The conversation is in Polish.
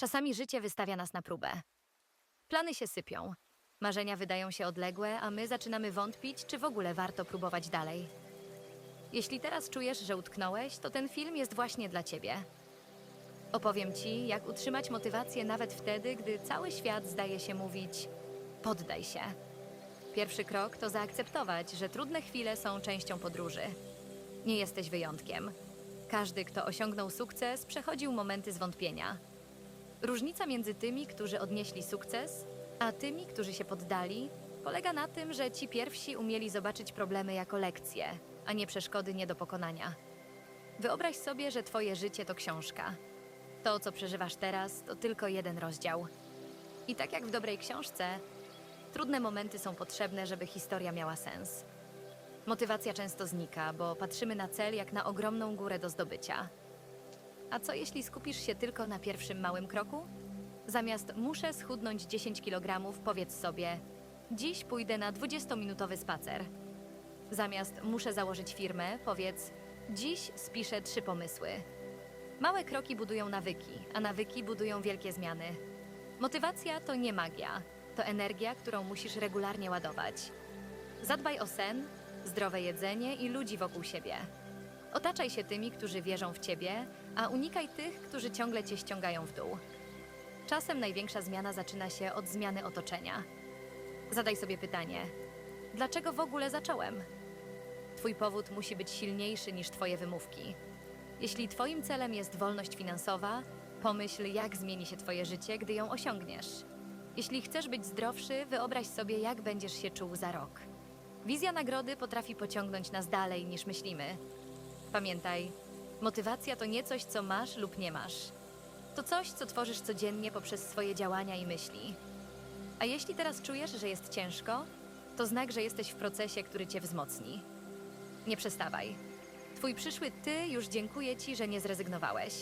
Czasami życie wystawia nas na próbę. Plany się sypią, marzenia wydają się odległe, a my zaczynamy wątpić, czy w ogóle warto próbować dalej. Jeśli teraz czujesz, że utknąłeś, to ten film jest właśnie dla ciebie. Opowiem ci, jak utrzymać motywację nawet wtedy, gdy cały świat zdaje się mówić: poddaj się. Pierwszy krok to zaakceptować, że trudne chwile są częścią podróży. Nie jesteś wyjątkiem. Każdy, kto osiągnął sukces, przechodził momenty zwątpienia. Różnica między tymi, którzy odnieśli sukces, a tymi, którzy się poddali, polega na tym, że ci pierwsi umieli zobaczyć problemy jako lekcje, a nie przeszkody nie do pokonania. Wyobraź sobie, że twoje życie to książka. To, co przeżywasz teraz, to tylko jeden rozdział. I tak jak w dobrej książce, trudne momenty są potrzebne, żeby historia miała sens. Motywacja często znika, bo patrzymy na cel jak na ogromną górę do zdobycia. A co jeśli skupisz się tylko na pierwszym małym kroku? Zamiast muszę schudnąć 10 kg, powiedz sobie: Dziś pójdę na 20-minutowy spacer. Zamiast muszę założyć firmę, powiedz: Dziś spiszę trzy pomysły. Małe kroki budują nawyki, a nawyki budują wielkie zmiany. Motywacja to nie magia, to energia, którą musisz regularnie ładować. Zadbaj o sen, zdrowe jedzenie i ludzi wokół siebie. Otaczaj się tymi, którzy wierzą w ciebie, a unikaj tych, którzy ciągle cię ściągają w dół. Czasem największa zmiana zaczyna się od zmiany otoczenia. Zadaj sobie pytanie: dlaczego w ogóle zacząłem? Twój powód musi być silniejszy niż Twoje wymówki. Jeśli Twoim celem jest wolność finansowa, pomyśl, jak zmieni się Twoje życie, gdy ją osiągniesz. Jeśli chcesz być zdrowszy, wyobraź sobie, jak będziesz się czuł za rok. Wizja nagrody potrafi pociągnąć nas dalej niż myślimy. Pamiętaj, motywacja to nie coś, co masz lub nie masz. To coś, co tworzysz codziennie poprzez swoje działania i myśli. A jeśli teraz czujesz, że jest ciężko, to znak, że jesteś w procesie, który cię wzmocni. Nie przestawaj. Twój przyszły ty już dziękuję ci, że nie zrezygnowałeś.